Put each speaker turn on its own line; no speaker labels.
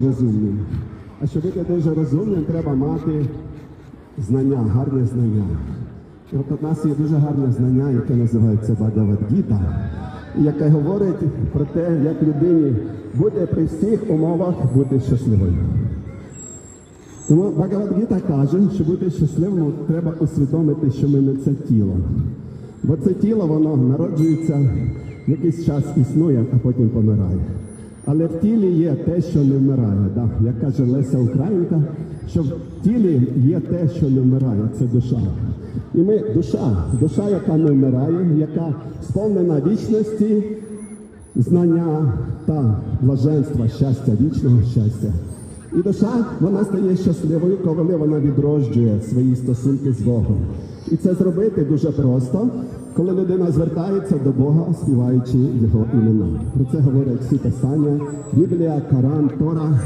розумним. А щоб бути дуже розумним, треба мати знання, гарне знання. І от у нас є дуже гарне знання, яке називається Бхагавадгіта, яке говорить про те, як людині бути при всіх умовах бути щасливою. Тому Бхагавадгіта каже, що бути щасливим треба усвідомити, що ми не це тіло. Бо це тіло, воно народжується, якийсь час існує, а потім помирає. Але в тілі є те, що не вмирає. Да? Як каже Леся Українка, що в тілі є те, що не вмирає, це душа. І ми душа, душа, яка не вмирає, яка сповнена вічності, знання та блаженства, щастя, вічного щастя. І душа вона стає щасливою, коли вона відроджує свої стосунки з Богом. І це зробити дуже просто, коли людина звертається до Бога, співаючи його імена. Про це говорять всі писання, Біблія, Коран, Тора.